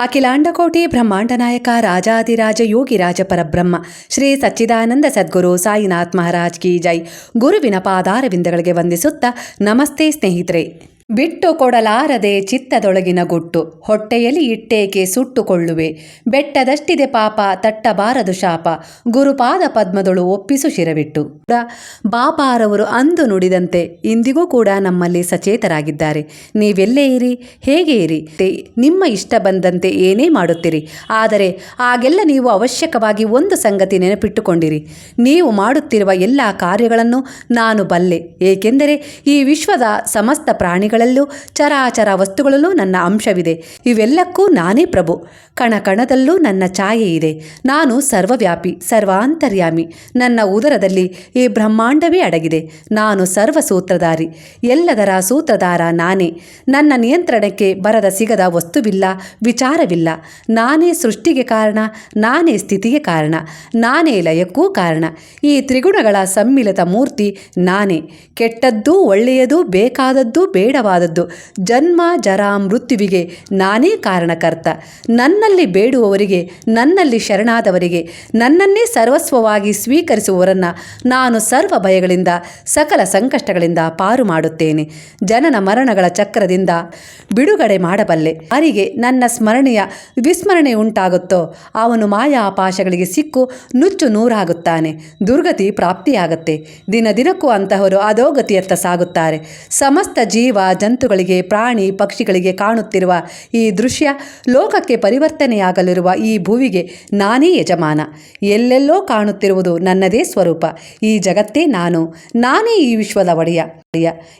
ಅಖಿಲಾಂಡಕೋಟಿ ಬ್ರಹ್ಮಾಂಡ ನಾಯಕ ರಾಜಾದಿರಾಜ ಯೋಗಿರಾಜ ಪರಬ್ರಹ್ಮ ಶ್ರೀ ಸಚ್ಚಿದಾನಂದ ಸದ್ಗುರು ಸಾಯಿನಾಥ್ ಮಹಾರಾಜ್ ಕಿ ಜೈ. ಗುರುವಿನ ಪಾದಾರವಿಂದಗಳಿಗೆ ವಂದಿಸುತ್ತಾ ನಮಸ್ತೆ ಸ್ನೇಹಿತರೆ. ಬಿಟ್ಟು ಕೊಡಲಾರದೆ ಚಿತ್ತದೊಳಗಿನ ಗುಟ್ಟು. ಹೊಟ್ಟೆಯಲ್ಲಿ ಇಟ್ಟೇಕೆ ಸುಟ್ಟುಕೊಳ್ಳುವೆ. ಬೆಟ್ಟದಷ್ಟಿದೆ ಪಾಪ, ತಟ್ಟಬಾರದು ಶಾಪ. ಗುರುಪಾದ ಪದ್ಮದೊಳು ಒಪ್ಪಿಸು ಶಿರವಿಟ್ಟು. ಬಾಪಾರವರು ಅಂದು ನುಡಿದಂತೆ ಇಂದಿಗೂ ಕೂಡ ನಮ್ಮಲ್ಲಿ ಸಚೇತರಾಗಿದ್ದಾರೆ. ನೀವೆಲ್ಲೇ ಇರಿ, ಹೇಗೆ ಇರಿ? ನಿಮ್ಮ ಇಷ್ಟ ಬಂದಂತೆ ಏನೇ ಮಾಡುತ್ತೀರಿ. ಆದರೆ ಆಗೆಲ್ಲ ನೀವು ಅವಶ್ಯಕವಾಗಿ ಒಂದು ಸಂಗತಿ ನೆನಪಿಟ್ಟುಕೊಂಡಿರಿ. ನೀವು ಮಾಡುತ್ತಿರುವ ಎಲ್ಲ ಕಾರ್ಯಗಳನ್ನು ನಾನು ಬಲ್ಲೆ. ಏಕೆಂದರೆ ಈ ವಿಶ್ವದ ಸಮಸ್ತ ಪ್ರಾಣಿಗಳಲ್ಲೂ ಚರಾಚರ ವಸ್ತುಗಳಲ್ಲೂ ನನ್ನ ಅಂಶವಿದೆ. ಇವೆಲ್ಲಕ್ಕೂ ನಾನೇ ಪ್ರಭು. ಕಣ ಕಣದಲ್ಲೂ ನನ್ನ ಛಾಯೆ ಇದೆ. ನಾನು ಸರ್ವವ್ಯಾಪಿ, ಸರ್ವಾಂತರ್ಯಾಮಿ. ನನ್ನ ಉದರದಲ್ಲಿ ಈ ಬ್ರಹ್ಮಾಂಡವೇ ಅಡಗಿದೆ. ನಾನು ಸರ್ವ ಸೂತ್ರಧಾರಿ ಎಲ್ಲದರ ಸೂತ್ರಧಾರ ನಾನೇ. ನನ್ನ ನಿಯಂತ್ರಣಕ್ಕೆ ಬರದ ಸಿಗದ ವಸ್ತುವಿಲ್ಲ, ವಿಚಾರವಿಲ್ಲ. ನಾನೇ ಸೃಷ್ಟಿಗೆ ಕಾರಣ, ನಾನೇ ಸ್ಥಿತಿಗೆ ಕಾರಣ, ನಾನೇ ಲಯಕ್ಕೂ ಕಾರಣ. ಈ ತ್ರಿಗುಣಗಳ ಸಮ್ಮಿಲಿತ ಮೂರ್ತಿ ನಾನೇ. ಕೆಟ್ಟದ್ದು ಒಳ್ಳೆಯದು ಬೇಕಾದದ್ದು ಬೇಡವಾದದ್ದು ಜನ್ಮ, ಜರಾ, ಮೃತ್ಯುವಿಗೆ ನಾನೇ ಕಾರಣಕರ್ತ. ನನ್ನಲ್ಲಿ ಬೇಡುವವರಿಗೆ, ನನ್ನಲ್ಲಿ ಶರಣಾದವರಿಗೆ, ನನ್ನನ್ನೇ ಸರ್ವಸ್ವವಾಗಿ ಸ್ವೀಕರಿಸುವವರನ್ನು ನಾನು ಸರ್ವ ಭಯಗಳಿಂದ, ಸಕಲ ಸಂಕಷ್ಟಗಳಿಂದ ಪಾರು ಮಾಡುತ್ತೇನೆ. ಜನನ ಮರಣಗಳ ಚಕ್ರದಿಂದ ಬಿಡುಗಡೆ ಮಾಡಬಲ್ಲೆ. ಅರಿಗೆ ನನ್ನ ಸ್ಮರಣೆಯ ವಿಸ್ಮರಣೆ ಉಂಟಾಗುತ್ತೋ ಅವನು ಮಾಯಾಪಾಶಗಳಿಗೆ ಸಿಕ್ಕು ನುಚ್ಚು ನೂರಾಗುತ್ತಾನೆ. ದುರ್ಗತಿ ಪ್ರಾಪ್ತಿಯಾಗುತ್ತೆ. ದಿನ ದಿನಕ್ಕೂ ಅಂತಹವರು ಅಧೋಗತಿಯತ್ತ ಸಾಗುತ್ತಾರೆ. ಸಮಸ್ತ ಜೀವ ಜಂತುಗಳಿಗೆ, ಪ್ರಾಣಿ ಪಕ್ಷಿಗಳಿಗೆ ಕಾಣುತ್ತಿರುವ ಈ ದೃಶ್ಯ ಲೋಕಕ್ಕೆ ಪರಿವರ್ತನೆಯಾಗಲಿರುವ ಈ ಭುವಿಗೆ ನಾನೇ ಯಜಮಾನ. ಎಲ್ಲೆಲ್ಲೋ ಕಾಣುತ್ತಿರುವುದು ನನ್ನದೇ ಸ್ವರೂಪ. ಈ ಜಗತ್ತೇ ನಾನು. ನಾನೇ ಈ ವಿಶ್ವದ ಒಡೆಯ.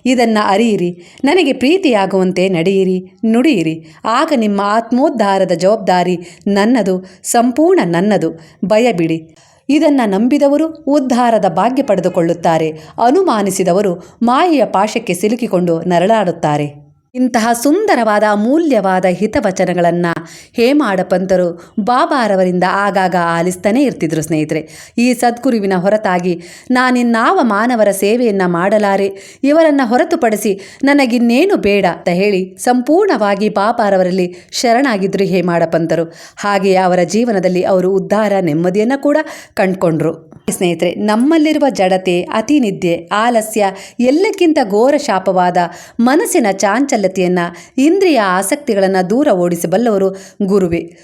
ಇದನ್ನು ಅರಿಯಿರಿ. ನನಗೆ ಪ್ರೀತಿಯಾಗುವಂತೆ ನಡೆಯಿರಿ, ನುಡಿಯಿರಿ. ಆಗ ನಿಮ್ಮ ಆತ್ಮೋದ್ಧಾರದ ಜವಾಬ್ದಾರಿ ನನ್ನದು, ಸಂಪೂರ್ಣ ನನ್ನದು. ಭಯಬಿಡಿ. ಇದನ್ನು ನಂಬಿದವರು ಉದ್ಧಾರದ ಭಾಗ್ಯ ಪಡೆದುಕೊಳ್ಳುತ್ತಾರೆ. ಅನುಮಾನಿಸಿದವರು ಮಾಯೆಯ ಪಾಶಕ್ಕೆ ಸಿಲುಕಿಕೊಂಡು ನರಳಾಡುತ್ತಾರೆ. ಇಂತಹ ಸುಂದರವಾದ ಅಮೂಲ್ಯವಾದ ಹಿತವಚನಗಳನ್ನು ಹೇಮಾಡ ಪಂತರು ಬಾಬಾರವರಿಂದ ಆಗಾಗ ಆಲಿಸ್ತಾನೇ ಇರ್ತಿದ್ರು ಸ್ನೇಹಿತರೆ. ಈ ಸದ್ಗುರುವಿನ ಹೊರತಾಗಿ ನಾನಿನ್ನಾವ ಮಾನವರ ಸೇವೆಯನ್ನು ಮಾಡಲಾರೆ? ಇವರನ್ನು ಹೊರತುಪಡಿಸಿ ನನಗಿನ್ನೇನು ಬೇಡ ಅಂತ ಹೇಳಿ ಸಂಪೂರ್ಣವಾಗಿ ಬಾಬಾರವರಲ್ಲಿ ಶರಣಾಗಿದ್ದರು ಹೇಮಾಡ ಪಂತರು. ಹಾಗೆಯೇ ಅವರ ಜೀವನದಲ್ಲಿ ಅವರು ಉದ್ಧಾರ ನೆಮ್ಮದಿಯನ್ನು ಕೂಡ ಕಂಡುಕೊಂಡ್ರು. ಸ್ನೇಹಿತರೆ, ನಮ್ಮಲ್ಲಿರುವ ಜಡತೆ ಅತಿನಿದ್ದೆ ಆಲಸ್ಯ ಎಲ್ಲಕ್ಕಿಂತ ಘೋರ ಶಾಪವಾದ ಮನಸ್ಸಿನ ಚಾಂಚಲ್ಯತೆಯನ್ನು, ಇಂದ್ರಿಯ ಆಸಕ್ತಿಗಳನ್ನು ದೂರ ಓಡಿಸಬಲ್ಲವರು ಗುರುವೇ.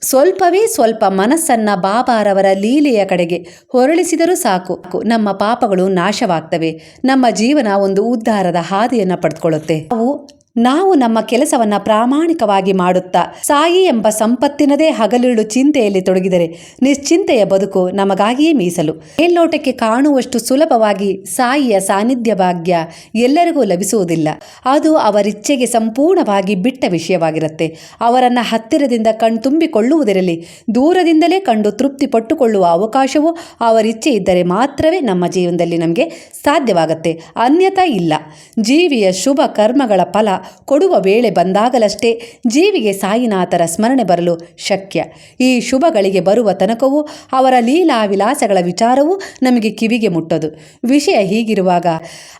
ಸ್ವಲ್ಪವೇ ಸ್ವಲ್ಪ ಮನಸ್ಸನ್ನ ಬಾಬಾರವರ ಲೀಲೆಯ ಕಡೆಗೆ ಹೊರಳಿಸಿದರೂ ಸಾಕು. ನಮ್ಮ ಪಾಪಗಳು ನಾಶವಾಗ್ತವೆ. ನಮ್ಮ ಜೀವನ ಒಂದು ಉದ್ಧಾರದ ಹಾದಿಯನ್ನು ಪಡೆದುಕೊಳ್ಳುತ್ತೆ. ನಾವು ನಾವು ನಮ್ಮ ಕೆಲಸವನ್ನ ಪ್ರಾಮಾಣಿಕವಾಗಿ ಮಾಡುತ್ತಾ ಸಾಯಿ ಎಂಬ ಸಂಪತ್ತಿನದೇ ಹಗಲಿರುಳು ಚಿಂತೆಯಲ್ಲಿ ತೊಡಗಿದರೆ ನಿಶ್ಚಿಂತೆಯ ಬದುಕು ನಮಗಾಗಿಯೇ ಮೀಸಲು. ಮೇಲ್ನೋಟಕ್ಕೆ ಕಾಣುವಷ್ಟು ಸುಲಭವಾಗಿ ಸಾಯಿಯ ಸಾನ್ನಿಧ್ಯ ಭಾಗ್ಯ ಎಲ್ಲರಿಗೂ ಲಭಿಸುವುದಿಲ್ಲ. ಅದು ಅವರಿಚ್ಛೆಗೆ ಸಂಪೂರ್ಣವಾಗಿ ಬಿಟ್ಟ ವಿಷಯವಾಗಿರುತ್ತೆ. ಅವರನ್ನು ಹತ್ತಿರದಿಂದ ಕಣ್ತುಂಬಿಕೊಳ್ಳುವುದರಲ್ಲಿ ದೂರದಿಂದಲೇ ಕಂಡು ತೃಪ್ತಿ ಪಟ್ಟುಕೊಳ್ಳುವ ಅವಕಾಶವು ಅವರಿಚ್ಛೆ ಇದ್ದರೆ ಮಾತ್ರವೇ ನಮ್ಮ ಜೀವನದಲ್ಲಿ ನಮಗೆ ಸಾಧ್ಯವಾಗುತ್ತೆ. ಅನ್ಯತಾ ಇಲ್ಲ. ಜೀವಿಯ ಶುಭ ಕರ್ಮಗಳ ಫಲ ಕೊಡುವ ವೇಳೆ ಬಂದಾಗಲಷ್ಟೇ ಜೀವಿಗೆ ಸಾಯಿನಾಥರ ಸ್ಮರಣೆ ಬರಲು ಶಕ್ಯ. ಈ ಶುಭಗಳಿಗೆ ಬರುವ ತನಕವೂ ಅವರ ಲೀಲಾ ವಿಲಾಸಗಳ ವಿಚಾರವೂ ನಮಗೆ ಕಿವಿಗೆ ಮುಟ್ಟದು. ವಿಷಯ ಹೀಗಿರುವಾಗ,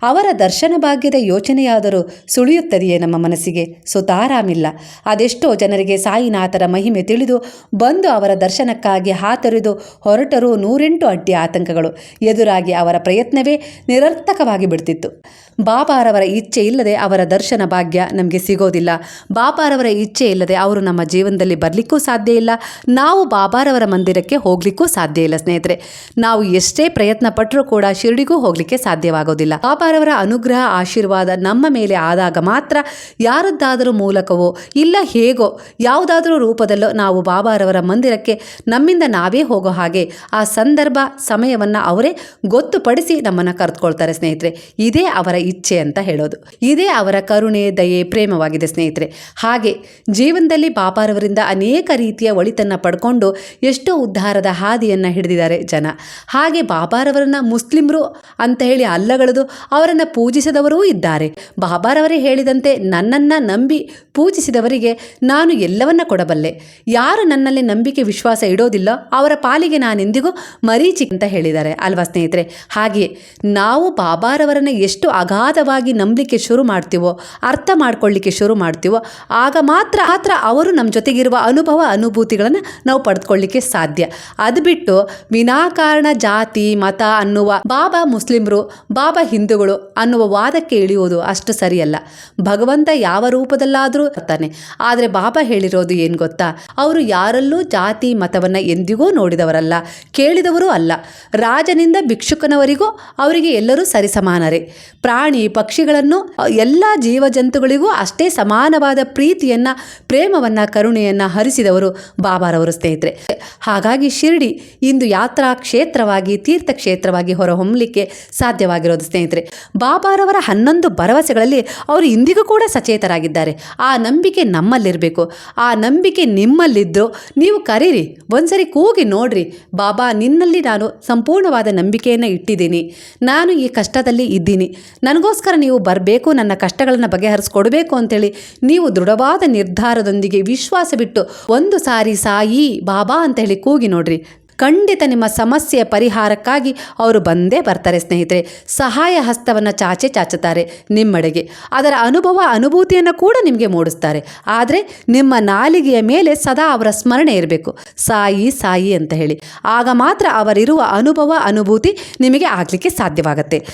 ಅವರ ದರ್ಶನ ಭಾಗ್ಯದ ಯೋಚನೆಯಾದರೂ ಸುಳಿಯುತ್ತದೆಯೇ ನಮ್ಮ ಮನಸ್ಸಿಗೆ? ಸುತಾರಾಮಿಲ್ಲ. ಅದೆಷ್ಟೋ ಜನರಿಗೆ ಸಾಯಿನಾಥರ ಮಹಿಮೆ ತಿಳಿದು ಬಂದು ಅವರ ದರ್ಶನಕ್ಕಾಗಿ ಹಾತೊರೆದು ಹೊರಟರೂ ನೂರೆಂಟು ಅಡ್ಡಿ ಆತಂಕಗಳು. ಎದುರಾಗಿ ಅವರ ಪ್ರಯತ್ನವೇ ನಿರರ್ಥಕವಾಗಿ ಬಿಡ್ತಿತ್ತು. ಬಾಬಾರವರ ಇಚ್ಛೆ ಇಲ್ಲದೆ ಅವರ ದರ್ಶನ ಭಾಗ್ಯ ನಮಗೆ ಸಿಗೋದಿಲ್ಲ. ಬಾಬಾರವರ ಇಚ್ಛೆ ಇಲ್ಲದೆ ಅವರು ನಮ್ಮ ಜೀವನದಲ್ಲಿ ಬರಲಿಕ್ಕೂ ಸಾಧ್ಯ ಇಲ್ಲ. ನಾವು ಬಾಬಾರವರ ಮಂದಿರಕ್ಕೆ ಹೋಗ್ಲಿಕ್ಕೂ ಸಾಧ್ಯ ಇಲ್ಲ ಸ್ನೇಹಿತರೆ. ನಾವು ಎಷ್ಟೇ ಪ್ರಯತ್ನ ಪಟ್ಟರೂ ಕೂಡ ಶಿರಡಿಗೂ ಹೋಗಲಿಕ್ಕೆ ಸಾಧ್ಯವಾಗೋದಿಲ್ಲ. ಬಾಬಾರವರ ಅನುಗ್ರಹ, ಆಶೀರ್ವಾದ ನಮ್ಮ ಮೇಲೆ ಆದಾಗ ಮಾತ್ರ ಯಾರದ್ದಾದರೂ ಮೂಲಕವೋ ಇಲ್ಲ ಹೇಗೋ ಯಾವುದಾದರೂ ರೂಪದಲ್ಲೋ ನಾವು ಬಾಬಾರವರ ಮಂದಿರಕ್ಕೆ ನಮ್ಮಿಂದ ನಾವೇ ಹೋಗೋ ಹಾಗೆ ಆ ಸಂದರ್ಭ, ಸಮಯವನ್ನು ಅವರೇ ಗೊತ್ತುಪಡಿಸಿ ನಮ್ಮನ್ನು ಕರೆದುಕೊಳ್ತಾರೆ ಸ್ನೇಹಿತರೆ. ಇದೇ ಅವರ ಇಚ್ಛೆ ಅಂತ ಹೇಳೋದು. ಇದೇ ಅವರ ಕರುಣೆ, ದಯೆ, ಪ್ರೇಮವಾಗಿದೆ ಸ್ನೇಹಿತರೆ. ಹಾಗೆ ಜೀವನದಲ್ಲಿ ಬಾಪಾರವರಿಂದ ಅನೇಕ ರೀತಿಯ ಒಳಿತನ್ನು ಪಡ್ಕೊಂಡು ಎಷ್ಟೋ ಉದ್ಧಾರದ ಹಾದಿಯನ್ನು ಹಿಡಿದಿದ್ದಾರೆ ಜನ. ಹಾಗೆ ಬಾಬಾರವರನ್ನ ಮುಸ್ಲಿಮರು ಅಂತ ಹೇಳಿ ಅಲ್ಲಗಳದು ಅವರನ್ನು ಪೂಜಿಸದವರೂ ಇದ್ದಾರೆ. ಬಾಬಾರವರೇ ಹೇಳಿದಂತೆ ನನ್ನನ್ನು ನಂಬಿ ಪೂಜಿಸಿದವರಿಗೆ ನಾನು ಎಲ್ಲವನ್ನ ಕೊಡಬಲ್ಲೆ. ಯಾರು ನನ್ನಲ್ಲಿ ನಂಬಿಕೆ ವಿಶ್ವಾಸ ಇಡೋದಿಲ್ಲ, ಅವರ ಪಾಲಿಗೆ ನಾನೆಂದಿಗೂ ಮರೀಚಿ ಅಂತ ಹೇಳಿದ್ದಾರೆ. ಅಲ್ವಾ ಸ್ನೇಹಿತರೆ? ಹಾಗೆಯೇ ನಾವು ಬಾಬಾರವರನ್ನು ಎಷ್ಟು ಅಗಾಧವಾಗಿ ನಂಬಲಿಕ್ಕೆ ಶುರು ಮಾಡ್ತೀವೋ, ಅರ್ಥ ಮಾಡ್ಕೊಳ್ಳಿಕ್ಕೆ ಶುರು ಮಾಡ್ತೀವೋ, ಆಗ ಮಾತ್ರ ಮಾತ್ರ ಅವರು ನಮ್ಮ ಜೊತೆಗಿರುವ ಅನುಭವ, ಅನುಭೂತಿಗಳನ್ನು ನಾವು ಪಡೆದುಕೊಳ್ಳಿಕ್ಕೆ ಸಾಧ್ಯ. ಅದು ಬಿಟ್ಟು ವಿನಾಕಾರಣ ಜಾತಿ, ಮತ ಅನ್ನುವ ಬಾಬಾ ಮುಸ್ಲಿಮರು, ಬಾಬಾ ಹಿಂದೂಗಳು ಅನ್ನುವ ವಾದಕ್ಕೆ ಇಳಿಯುವುದು ಅಷ್ಟು ಸರಿಯಲ್ಲ. ಭಗವಂತ ಯಾವ ರೂಪದಲ್ಲಾದರೂ ಬರ್ತಾನೆ ಆದರೆ ಬಾಬಾ ಹೇಳಿರೋದು ಏನು ಗೊತ್ತಾ? ಅವರು ಯಾರಲ್ಲೂ ಜಾತಿ, ಮತವನ್ನು ಎಂದಿಗೂ ನೋಡಿದವರಲ್ಲ. ಕೇಳಿದವರೂ ಅಲ್ಲ. ರಾಜನಿಂದ ಭಿಕ್ಷುಕನವರಿಗೂ ಅವರಿಗೆ ಎಲ್ಲರೂ ಸರಿಸಮಾನರೇ. ಪ್ರಾಣಿ, ಪಕ್ಷಿಗಳನ್ನು, ಎಲ್ಲ ಜೀವಜಂತುಗಳಿಗೂ ಅಷ್ಟೇ ಸಮಾನವಾದ ಪ್ರೀತಿಯನ್ನು, ಪ್ರೇಮವನ್ನು, ಕರುಣೆಯನ್ನು ಹರಿಸಿದವರು ಬಾಬಾರವರು ಸ್ನೇಹಿತರೆ. ಹಾಗಾಗಿ ಶಿರ್ಡಿ ಇಂದು ಯಾತ್ರಾ ಕ್ಷೇತ್ರವಾಗಿ, ತೀರ್ಥಕ್ಷೇತ್ರವಾಗಿ ಹೊರಹೊಮ್ಮಲಿಕ್ಕೆ ಸಾಧ್ಯವಾಗಿರೋದು ಸ್ನೇಹಿತರೆ. ಬಾಬಾರವರ ಹನ್ನೊಂದು ಭರವಸೆಗಳಲ್ಲಿ ಅವರು ಇಂದಿಗೂ ಕೂಡ ಸಚೇತರಾಗಿದ್ದಾರೆ. ಆ ನಂಬಿಕೆ ನಮ್ಮಲ್ಲಿರಬೇಕು. ಆ ನಂಬಿಕೆ ನಿಮ್ಮಲ್ಲಿದ್ದರೂ ನೀವು ಕರೀರಿ. ಒಂದ್ಸರಿ ಕೂಗಿ ನೋಡ್ರಿ. ಬಾಬಾ, ನಿನ್ನಲ್ಲಿ ನಾನು ಸಂಪೂರ್ಣವಾದ ನಂಬಿಕೆಯನ್ನು ಇಟ್ಟಿದ್ದೀನಿ. ನಾನು ಈ ಕಷ್ಟದಲ್ಲಿ ಇದ್ದೀನಿ. ನನಗೋಸ್ಕರ ನೀವು ಬರಬೇಕು, ನನ್ನ ಕಷ್ಟಗಳನ್ನು ಬಗೆಹರಿಸ್ಕೊಡ್ಬೇಕು ಅಂತೇಳಿ ನೀವು ದೃಢವಾದ ನಿರ್ಧಾರದೊಂದಿಗೆ ವಿಶ್ವಾಸ ಬಿಟ್ಟು ಒಂದು ಸಾರಿ ಸಾಯಿ, ಬಾಬಾ ಅಂತ ಹೇಳಿ ಕೂಗಿ ನೋಡ್ರಿ. ಖಂಡಿತ ನಿಮ್ಮ ಸಮಸ್ಯೆಯ ಪರಿಹಾರಕ್ಕಾಗಿ ಅವರು ಬಂದೇ ಬರ್ತಾರೆ, ಸ್ನೇಹಿತರೆ. ಸಹಾಯ ಹಸ್ತವನ್ನು ಚಾಚೆ ಚಾಚುತ್ತಾರೆ ನಿಮ್ಮಡೆಗೆ. ಅದರ ಅನುಭವ, ಅನುಭೂತಿಯನ್ನು ಕೂಡ ನಿಮಗೆ ಮೂಡಿಸ್ತಾರೆ. ಆದರೆ ನಿಮ್ಮ ನಾಲಿಗೆಯ ಮೇಲೆ ಸದಾ ಅವರ ಸ್ಮರಣೆ ಇರಬೇಕು. ಸಾಯಿ ಸಾಯಿ ಅಂತ ಹೇಳಿ. ಆಗ ಮಾತ್ರ ಅವರಿರುವ ಅನುಭವ, ಅನುಭೂತಿ ನಿಮಗೆ ಆಗಲಿಕ್ಕೆ ಸಾಧ್ಯವಾಗುತ್ತೆ.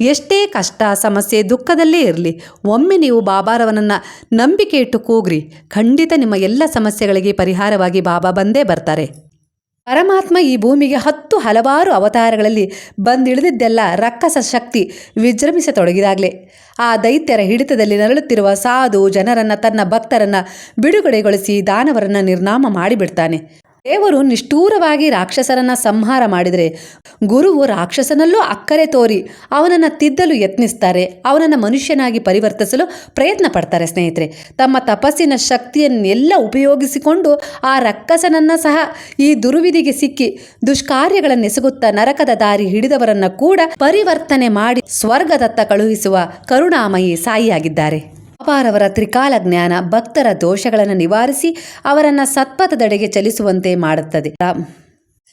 ಎಷ್ಟೇ ಕಷ್ಟ, ಸಮಸ್ಯೆ, ದುಃಖದಲ್ಲೇ ಇರಲಿ, ಒಮ್ಮೆ ನೀವು ಬಾಬಾರವನನ್ನು ನಂಬಿಕೆ ಇಟ್ಟು ಕೂಗ್ರಿ. ಖಂಡಿತ ನಿಮ್ಮ ಎಲ್ಲ ಸಮಸ್ಯೆಗಳಿಗೆ ಪರಿಹಾರವಾಗಿ ಬಾಬಾ ಬಂದೇ ಬರ್ತಾರೆ. ಪರಮಾತ್ಮ ಈ ಭೂಮಿಗೆ ಹತ್ತು ಹಲವಾರು ಅವತಾರಗಳಲ್ಲಿ ಬಂದಿಳಿದಿದ್ದೆಲ್ಲ ರಕ್ಕಸ ಶಕ್ತಿ ವಿಜೃಂಭಿಸತೊಡಗಿದಾಗಲೇ. ಆ ದೈತ್ಯರ ಹಿಡಿತದಲ್ಲಿ ನರಳುತ್ತಿರುವ ಸಾಧು ಜನರನ್ನು ತನ್ನ ಭಕ್ತರನ್ನು ಬಿಡುಗಡೆಗೊಳಿಸಿ ದಾನವರನ್ನು ನಿರ್ನಾಮ ಮಾಡಿಬಿಡ್ತಾನೆ. ದೇವರು ನಿಷ್ಠೂರವಾಗಿ ರಾಕ್ಷಸರನ್ನ ಸಂಹಾರ ಮಾಡಿದರೆ ಗುರುವು ರಾಕ್ಷಸನಲ್ಲೂ ಅಕ್ಕರೆ ತೋರಿ ಅವನನ್ನು ತಿದ್ದಲು ಯತ್ನಿಸ್ತಾರೆ, ಅವನನ್ನು ಮನುಷ್ಯನಾಗಿ ಪರಿವರ್ತಿಸಲು ಪ್ರಯತ್ನ ಪಡ್ತಾರೆ ಸ್ನೇಹಿತರೆ. ತಮ್ಮ ತಪಸ್ಸಿನ ಶಕ್ತಿಯನ್ನೆಲ್ಲ ಉಪಯೋಗಿಸಿಕೊಂಡು ಆ ರಕ್ಕಸನನ್ನು ಸಹ ಈ ದುರ್ವಿಧಿಗೆ ಸಿಕ್ಕಿ ದುಷ್ಕಾರ್ಯಗಳನ್ನೆಸಗುತ್ತಾ ನರಕದ ದಾರಿ ಹಿಡಿದವರನ್ನ ಕೂಡ ಪರಿವರ್ತನೆ ಮಾಡಿ ಸ್ವರ್ಗದತ್ತ ಕಳುಹಿಸುವ ಕರುಣಾಮಯಿ ಸಾಯಿಯಾಗಿದ್ದಾರೆ. ಬಾಬಾರವರ ತ್ರಿಕಾಲ ಜ್ಞಾನ ಭಕ್ತರ ದೋಷಗಳನ್ನು ನಿವಾರಿಸಿ ಅವರನ್ನು ಸತ್ಪಥದೆಡೆಗೆ ಚಲಿಸುವಂತೆ ಮಾಡುತ್ತದೆ.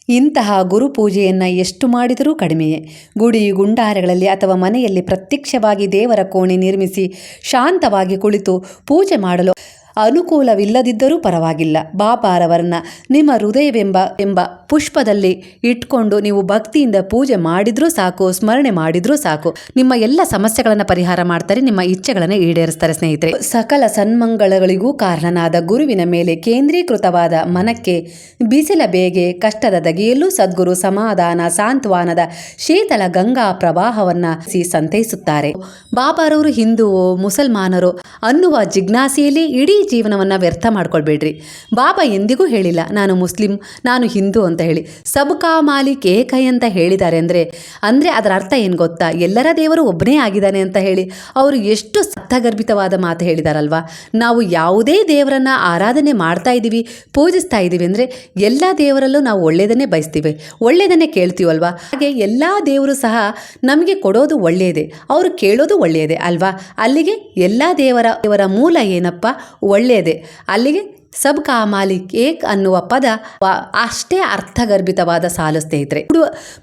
ಇಂತಹ ಗುರು ಪೂಜೆಯನ್ನು ಎಷ್ಟು ಮಾಡಿದರೂ ಕಡಿಮೆಯೇ. ಗುಡಿ ಗುಂಡಾರಗಳಲ್ಲಿ ಅಥವಾ ಮನೆಯಲ್ಲಿ ಪ್ರತ್ಯಕ್ಷವಾಗಿ ದೇವರ ಕೋಣೆ ನಿರ್ಮಿಸಿ ಶಾಂತವಾಗಿ ಕುಳಿತು ಪೂಜೆ ಮಾಡಲು ಅನುಕೂಲವಿಲ್ಲದಿದ್ದರೂ ಪರವಾಗಿಲ್ಲ. ಬಾಬಾರವರನ್ನ ನಿಮ್ಮ ಹೃದಯವೆಂಬ, ಎಂಬ ಪುಷ್ಪದಲ್ಲಿ ಇಟ್ಕೊಂಡು ನೀವು ಭಕ್ತಿಯಿಂದ ಪೂಜೆ ಮಾಡಿದ್ರೂ ಸಾಕು, ಸ್ಮರಣೆ ಮಾಡಿದ್ರೂ ಸಾಕು. ನಿಮ್ಮ ಎಲ್ಲ ಸಮಸ್ಯೆಗಳನ್ನು ಪರಿಹಾರ ಮಾಡ್ತಾರೆ, ನಿಮ್ಮ ಇಚ್ಛೆಗಳನ್ನು ಈಡೇರಿಸ್ತಾರೆ ಸ್ನೇಹಿತರೆ. ಸಕಲ ಸನ್ಮಂಗಳಗಳಿಗೂ ಕಾರಣನಾದ ಗುರುವಿನ ಮೇಲೆ ಕೇಂದ್ರೀಕೃತವಾದ ಮನಕ್ಕೆ ಬಿಸಿಲ ಬೇಗೆ, ಕಷ್ಟದ ದಗೆಯಲ್ಲೂ ಸದ್ಗುರು ಸಮಾಧಾನ, ಸಾಂತ್ವಾನದ ಶೀತಲ ಗಂಗಾ ಪ್ರವಾಹವನ್ನ ಸಂತೈಸುತ್ತಾರೆ. ಬಾಬಾರವರು ಹಿಂದೂ ಮುಸಲ್ಮಾನರು ಅನ್ನುವ ಜಿಜ್ಞಾಸೆಯಲ್ಲಿ ಇಡೀ ಜೀವನವನ್ನು ವ್ಯರ್ಥ ಮಾಡ್ಕೊಳ್ಬೇಡ್ರಿ. ಬಾಬಾ ಎಂದಿಗೂ ಹೇಳಿಲ್ಲ, ನಾನು ಮುಸ್ಲಿಂ, ನಾನು ಹಿಂದೂ ಅಂತ ಹೇಳಿ. ಸಬ್ಕಾ ಮಾಲಿಕ್ ಏಕೈ ಅಂತ ಹೇಳಿದ್ದಾರೆ ಅಂದರೆ ಅಂದರೆ ಅದರ ಅರ್ಥ ಏನು ಗೊತ್ತಾ? ಎಲ್ಲರ ದೇವರು ಒಬ್ಬನೇ ಆಗಿದ್ದಾನೆ ಅಂತ ಹೇಳಿ. ಅವರು ಎಷ್ಟು ಸತ್ತಗರ್ಭಿತವಾದ ಮಾತು ಹೇಳಿದಾರಲ್ವಾ? ನಾವು ಯಾವುದೇ ದೇವರನ್ನ ಆರಾಧನೆ ಮಾಡ್ತಾ ಇದ್ದೀವಿ, ಪೂಜಿಸ್ತಾ ಇದ್ದೀವಿ ಅಂದರೆ, ಎಲ್ಲ ದೇವರಲ್ಲೂ ನಾವು ಒಳ್ಳೆಯದನ್ನೇ ಬಯಸ್ತೀವಿ. ಒಳ್ಳೆಯದನ್ನೇ ಕೇಳ್ತೀವಲ್ವಾ? ಹಾಗೆ ಎಲ್ಲ ದೇವರು ಸಹ ನಮಗೆ ಕೊಡೋದು ಒಳ್ಳೆಯದೇ ಅವರು ಕೇಳೋದು ಒಳ್ಳೆಯದೇ ಅಲ್ವಾ? ಅಲ್ಲಿಗೆ ಎಲ್ಲ ದೇವರ ದೇವರ ಮೂಲ ಏನಪ್ಪ? ಒಳ್ಳೆಯದೇ. ಅಲ್ಲಿಗೆ ಸಬ್ ಕಾ ಮಾಲಿಕ್ ಏಕ್ ಅನ್ನುವ ಪದ ಅಷ್ಟೇ ಅರ್ಥಗರ್ಭಿತವಾದ ಸಾಲು ಸ್ನೇಹಿತರೆ.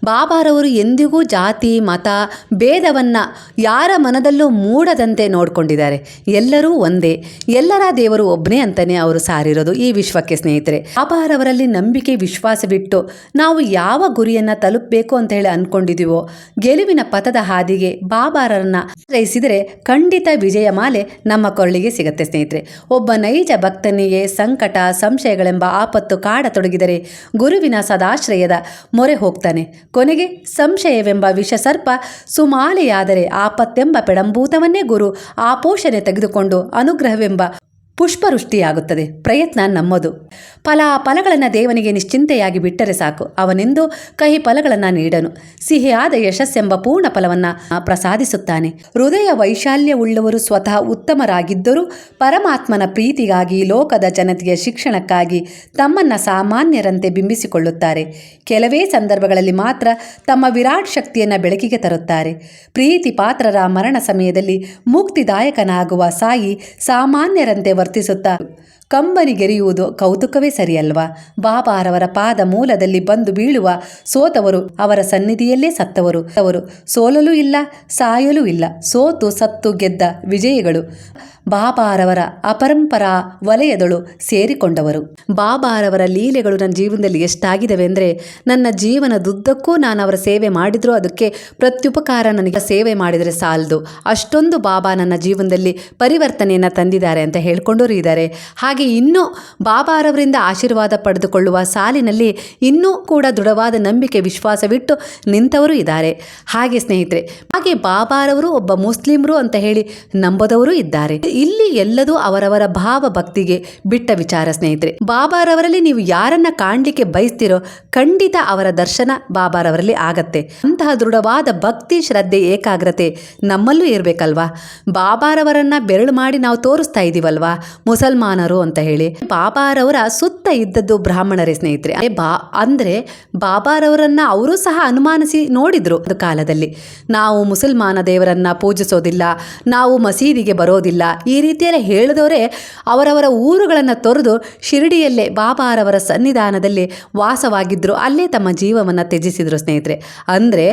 ಬಾಬಾರವರು ಎಂದಿಗೂ ಜಾತಿ, ಮತ, ಭೇದವನ್ನ ಯಾರ ಮನದಲ್ಲೂ ಮೂಡದಂತೆ ನೋಡ್ಕೊಂಡಿದ್ದಾರೆ. ಎಲ್ಲರೂ ಒಂದೇ. ಎಲ್ಲರ ದೇವರು ಒಬ್ಬನೇ ಅಂತಾನೆ ಅವರು ಸಾರಿರೋದು ಈ ವಿಶ್ವಕ್ಕೆ ಸ್ನೇಹಿತರೆ. ಬಾಬಾರವರಲ್ಲಿ ನಂಬಿಕೆ, ವಿಶ್ವಾಸ ಬಿಟ್ಟು ನಾವು ಯಾವ ಗುರಿಯನ್ನ ತಲುಪಬೇಕು ಅಂತ ಹೇಳಿ ಅನ್ಕೊಂಡಿದೀವೋ, ಗೆಲುವಿನ ಪಥದ ಹಾದಿಗೆ ಬಾಬಾರರನ್ನ ಆಶ್ರಯಿಸಿದರೆ ಖಂಡಿತ ವಿಜಯ ಮಾಲೆ ನಮ್ಮ ಕೊರಳಿಗೆ ಸಿಗತ್ತೆ ಸ್ನೇಹಿತರೆ. ಒಬ್ಬ ನೈಜ ಭಕ್ತನಿಗೆ ಸಂಕಟ, ಸಂಶಯಗಳೆಂಬ ಆಪತ್ತು ಕಾಡತೊಡಗಿದರೆ ಗುರುವಿನ ಸದಾಶ್ರಯದ ಮೊರೆ ಹೋಗ್ತಾನೆ. ಕೊನೆಗೆ ಸಂಶಯವೆಂಬ ವಿಷಸರ್ಪ ಸುಮಾಲೆಯಾದರೆ ಆಪತ್ತೆಂಬ ಪೆಡಂಭೂತವನ್ನೇ ಗುರು ಆಪೋಷಣೆ ತೆಗೆದುಕೊಂಡು ಅನುಗ್ರಹವೆಂಬ ಪುಷ್ಪವೃಷ್ಟಿಯಾಗುತ್ತದೆ. ಪ್ರಯತ್ನ ನಮ್ಮದು. ಫಲ ಫಲಗಳನ್ನು ದೇವನಿಗೆ ನಿಶ್ಚಿಂತೆಯಾಗಿ ಬಿಟ್ಟರೆ ಸಾಕು. ಅವನೆಂದು ಕಹಿ ಫಲಗಳನ್ನು ನೀಡನು. ಸಿಹಿಯಾದ ಯಶಸ್ಸೆಂಬ ಪೂರ್ಣ ಫಲವನ್ನು ಪ್ರಸಾದಿಸುತ್ತಾನೆ. ಹೃದಯ ವೈಶಾಲ್ಯವುಳ್ಳವರು ಸ್ವತಃ ಉತ್ತಮರಾಗಿದ್ದರೂ ಪರಮಾತ್ಮನ ಪ್ರೀತಿಗಾಗಿ ಲೋಕದ ಜನತೆಯ ಶಿಕ್ಷಣಕ್ಕಾಗಿ ತಮ್ಮನ್ನ ಸಾಮಾನ್ಯರಂತೆ ಬಿಂಬಿಸಿಕೊಳ್ಳುತ್ತಾರೆ. ಕೆಲವೇ ಸಂದರ್ಭಗಳಲ್ಲಿ ಮಾತ್ರ ತಮ್ಮ ವಿರಾಟ್ ಶಕ್ತಿಯನ್ನು ಬೆಳಕಿಗೆ ತರುತ್ತಾರೆ. ಪ್ರೀತಿ ಪಾತ್ರರ ಮರಣ ಸಮಯದಲ್ಲಿ ಮುಕ್ತಿದಾಯಕನಾಗುವ ಸಾಯಿ ಸಾಮಾನ್ಯರಂತೆ वरतीच ಕಂಬನಿಗೆರೆಯುವುದು ಕೌತುಕವೇ ಸರಿಯಲ್ವಾ? ಬಾಬಾರವರ ಪಾದ ಮೂಲದಲ್ಲಿ ಬಂದು ಬೀಳುವ ಸೋತವರು ಅವರ ಸನ್ನಿಧಿಯಲ್ಲೇ ಸತ್ತವರು. ಅವರು ಸೋಲಲೂ ಇಲ್ಲ, ಸಾಯಲೂ ಇಲ್ಲ. ಸೋತು ಸತ್ತು ಗೆದ್ದ ವಿಜಯಗಳು. ಬಾಬಾರವರ ಅಪರಂಪರಾ ವಲಯದಳು ಸೇರಿಕೊಂಡವರು. ಬಾಬಾರವರ ಲೀಲೆಗಳು ನನ್ನ ಜೀವನದಲ್ಲಿ ಎಷ್ಟಾಗಿದ್ದಾವೆ ಅಂದರೆ, ನನ್ನ ಜೀವನದುದ್ದಕ್ಕೂ ನಾನು ಅವರ ಸೇವೆ ಮಾಡಿದರೂ ಅದಕ್ಕೆ ಪ್ರತ್ಯುಪಕಾರ ನನಗೆ ಸೇವೆ ಮಾಡಿದರೆ ಸಾಲದು. ಅಷ್ಟೊಂದು ಬಾಬಾ ನನ್ನ ಜೀವನದಲ್ಲಿ ಪರಿವರ್ತನೆಯನ್ನು ತಂದಿದ್ದಾರೆ ಅಂತ ಹೇಳ್ಕೊಂಡವರು ಇದ್ದಾರೆ. ಹಾಗೆ ಇನ್ನೂ ಬಾಬಾರವರಿಂದ ಆಶೀರ್ವಾದ ಪಡೆದುಕೊಳ್ಳುವ ಸಾಲಿನಲ್ಲಿ ಇನ್ನೂ ಕೂಡ ದೃಢವಾದ ನಂಬಿಕೆ ವಿಶ್ವಾಸವಿಟ್ಟು ನಿಂತವರು ಇದ್ದಾರೆ. ಹಾಗೆ ಸ್ನೇಹಿತರೆ, ಹಾಗೆ ಬಾಬಾರವರು ಒಬ್ಬ ಮುಸ್ಲಿಮರು ಅಂತ ಹೇಳಿ ನಂಬದವರು ಇದ್ದಾರೆ. ಇಲ್ಲಿ ಎಲ್ಲದೂ ಅವರವರ ಭಾವ ಭಕ್ತಿಗೆ ಬಿಟ್ಟ ವಿಚಾರ ಸ್ನೇಹಿತರೆ. ಬಾಬಾರವರಲ್ಲಿ ನೀವು ಯಾರನ್ನ ಕಾಣಲಿಕ್ಕೆ ಬಯಸ್ತಿರೋ ಖಂಡಿತ ಅವರ ದರ್ಶನ ಬಾಬಾರವರಲ್ಲಿ ಆಗತ್ತೆ. ಅಂತಹ ದೃಢವಾದ ಭಕ್ತಿ, ಶ್ರದ್ಧೆ, ಏಕಾಗ್ರತೆ ನಮ್ಮಲ್ಲೂ ಇರಬೇಕಲ್ವಾ? ಬಾಬಾರವರನ್ನ ಬೆರಳು ಮಾಡಿ ನಾವು ತೋರಿಸ್ತಾ ಇದೀವಲ್ವಾ? ಮುಸಲ್ಮಾನರು ಅಂತ ಹೇಳಿ ಬಾಬಾರವರ ಸುತ್ತ ಇದ್ದದ್ದು ಬ್ರಾಹ್ಮಣರೇ ಸ್ನೇಹಿತರೆ. ಬಾ, ಅಂದ್ರೆ ಬಾಬಾರವರನ್ನ ಅವರು ಸಹ ಅನುಮಾನಿಸಿ ನೋಡಿದ್ರು ಒಂದು ಕಾಲದಲ್ಲಿ. ನಾವು ಮುಸಲ್ಮಾನ ದೇವರನ್ನ ಪೂಜಿಸೋದಿಲ್ಲ, ನಾವು ಮಸೀದಿಗೆ ಬರೋದಿಲ್ಲ, ಈ ರೀತಿಯೆಲ್ಲ ಹೇಳಿದವರೇ ಅವರವರ ಊರುಗಳನ್ನು ತೊರೆದು ಶಿರಡಿಯಲ್ಲೇ ಬಾಬಾರವರ ಸನ್ನಿಧಾನದಲ್ಲಿ ವಾಸವಾಗಿದ್ದರು ಅಲ್ಲೇ ತಮ್ಮ ಜೀವವನ್ನು ತ್ಯಜಿಸಿದರು ಸ್ನೇಹಿತರೆ. ಅಂದರೆ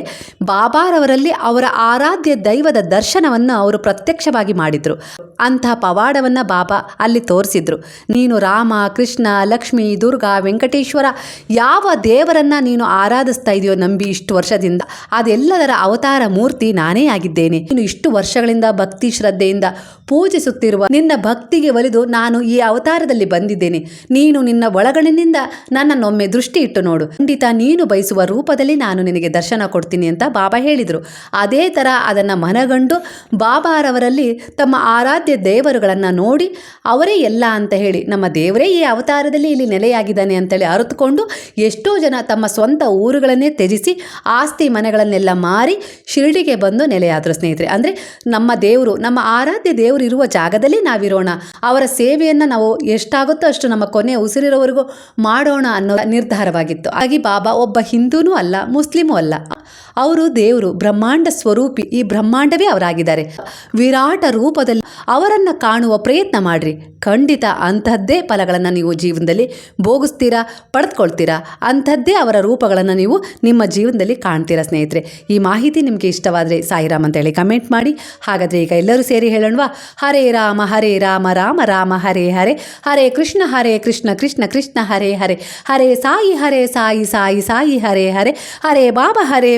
ಬಾಬಾರವರಲ್ಲಿ ಅವರ ಆರಾಧ್ಯ ದೈವದ ದರ್ಶನವನ್ನು ಅವರು ಪ್ರತ್ಯಕ್ಷವಾಗಿ ಮಾಡಿದರು. ಅಂತಹ ಪವಾಡವನ್ನು ಬಾಬಾ ಅಲ್ಲಿ ತೋರಿಸಿದ್ರು. ನೀನು ರಾಮ, ಕೃಷ್ಣ, ಲಕ್ಷ್ಮಿ, ದುರ್ಗಾ, ವೆಂಕಟೇಶ್ವರ ಯಾವ ದೇವರನ್ನ ನೀನು ಆರಾಧಿಸ್ತಾ ಇದೆಯೋ ನಂಬಿ ಇಷ್ಟು ವರ್ಷದಿಂದ ಅದೆಲ್ಲದರ ಅವತಾರ ಮೂರ್ತಿ ನಾನೇ ಆಗಿದ್ದೇನೆ. ನೀನು ಇಷ್ಟು ವರ್ಷಗಳಿಂದ ಭಕ್ತಿ ಶ್ರದ್ಧೆಯಿಂದ ಪೂಜಿಸುತ್ತಿರುವ ನಿನ್ನ ಭಕ್ತಿಗೆ ಒಲಿದು ನಾನು ಈ ಅವತಾರದಲ್ಲಿ ಬಂದಿದ್ದೇನೆ. ನೀನು ನಿನ್ನ ಒಳಗಣಿನಿಂದ ನನ್ನನ್ನೊಮ್ಮೆ ದೃಷ್ಟಿ ಇಟ್ಟು ನೋಡು. ಖಂಡಿತ ನೀನು ಬಯಸುವ ರೂಪದಲ್ಲಿ ನಾನು ನಿನಗೆ ದರ್ಶನ ಕೊಡ್ತೀನಿ ಅಂತ ಬಾಬಾ ಹೇಳಿದರು. ಅದೇ ಥರ ಅದನ್ನು ಮನಗಂಡು ಬಾಬಾರವರಲ್ಲಿ ತಮ್ಮ ಆರಾಧ್ಯ ದೇವರುಗಳನ್ನು ನೋಡಿ ಅವರೇ ಎಲ್ಲ ಅಂತ ಹೇಳಿ, ನಮ್ಮ ದೇವರೇ ಈ ಅವತಾರದಲ್ಲಿ ಇಲ್ಲಿ ನೆಲೆಯಾಗಿದ್ದಾನೆ ಅಂತೇಳಿ ಅರಿತುಕೊಂಡು ಎಷ್ಟೋ ಜನ ತಮ್ಮ ಸ್ವಂತ ಊರುಗಳನ್ನೇ ತ್ಯಜಿಸಿ ಆಸ್ತಿ ಮನೆಗಳನ್ನೆಲ್ಲ ಮಾರಿ ಶಿರಡಿಗೆ ಬಂದು ನೆಲೆಯಾದರು ಸ್ನೇಹಿತರೆ. ಅಂದರೆ ನಮ್ಮ ದೇವರು, ನಮ್ಮ ಆರಾಧ್ಯ ದೇವರು ಇರುವ ಜಾಗದಲ್ಲಿ ನಾವಿರೋಣ, ಅವರ ಸೇವೆಯನ್ನು ನಾವು ಎಷ್ಟಾಗುತ್ತೋ ಅಷ್ಟು ನಮ್ಮ ಕೊನೆ ಉಸಿರಿರೋವರೆಗೂ ಮಾಡೋಣ ಅನ್ನೋ ನಿರ್ಧಾರವಾಗಿತ್ತು. ಹಾಗೆ ಬಾಬಾ ಒಬ್ಬ ಹಿಂದೂನೂ ಅಲ್ಲ, ಮುಸ್ಲಿಮೂ ಅಲ್ಲ. ಅವರು ದೇವರು, ಬ್ರಹ್ಮಾಂಡ ಸ್ವರೂಪಿ, ಈ ಬ್ರಹ್ಮಾಂಡವೇ ಅವರಾಗಿದ್ದಾರೆ. ವಿರಾಟ ರೂಪದಲ್ಲಿ ಅವರನ್ನು ಕಾಣುವ ಪ್ರಯತ್ನ ಮಾಡ್ರಿ. ಖಂಡಿತ ಅಂಥದ್ದೇ ಫಲಗಳನ್ನು ನೀವು ಜೀವನದಲ್ಲಿ ಭೋಗಿಸ್ತೀರಾ, ಪಡೆದುಕೊಳ್ತೀರಾ, ಅಂಥದ್ದೇ ಅವರ ರೂಪಗಳನ್ನು ನೀವು ನಿಮ್ಮ ಜೀವನದಲ್ಲಿ ಕಾಣ್ತೀರಾ ಸ್ನೇಹಿತರೆ. ಈ ಮಾಹಿತಿ ನಿಮಗೆ ಇಷ್ಟವಾದರೆ ಸಾಯಿರಾಮ್ ಅಂತೇಳಿ ಕಮೆಂಟ್ ಮಾಡಿ. ಹಾಗಾದರೆ ಈಗ ಎಲ್ಲರೂ ಸೇರಿ ಹೇಳೋಣವಾ? ಹರೇ ರಾಮ ಹರೇ ರಾಮ ರಾಮ ರಾಮ, ಹರೇ ಹರೇ. ಹರೇ ಕೃಷ್ಣ ಹರೇ ಕೃಷ್ಣ ಕೃಷ್ಣ ಕೃಷ್ಣ, ಹರೇ ಹರೇ. ಹರೇ ಸಾಯಿ ಹರೇ ಸಾಯಿ ಸಾಯಿ ಸಾಯಿ, ಹರೇ ಹರೇ. ಹರೇ ಬಾಬಾ, ಹರೇ